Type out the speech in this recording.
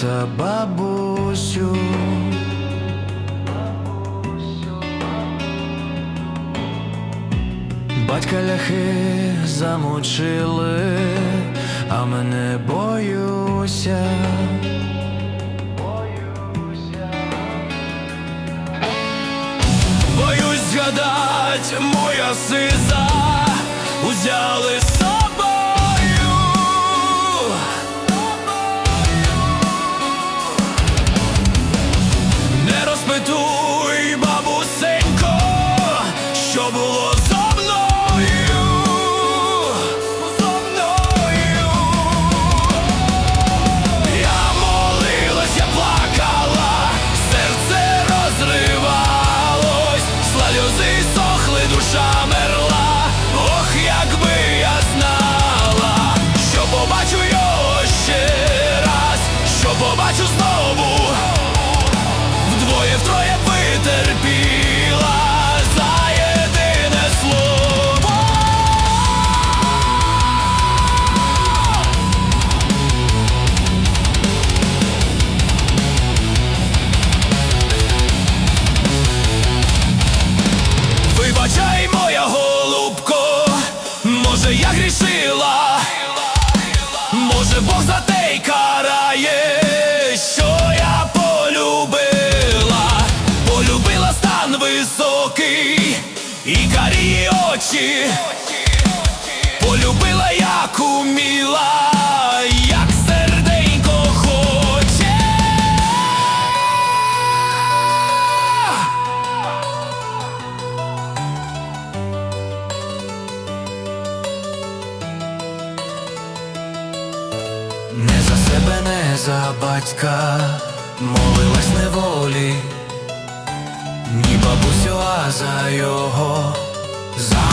та бабусю. Батька ляхи замучили, а мене боюся. Боюсь згадать, моя сиза узяли з було зо мною, зо мною. Я молилась, я плакала, серце розривалось, сльози сохли, душа мерла. Ох, якби я знала, що побачу його ще раз, що побачу очі, полюбила, як уміла, як серденько хоче. Не за себе, не за батька, молилась неволі, ні бабусю, а за його, за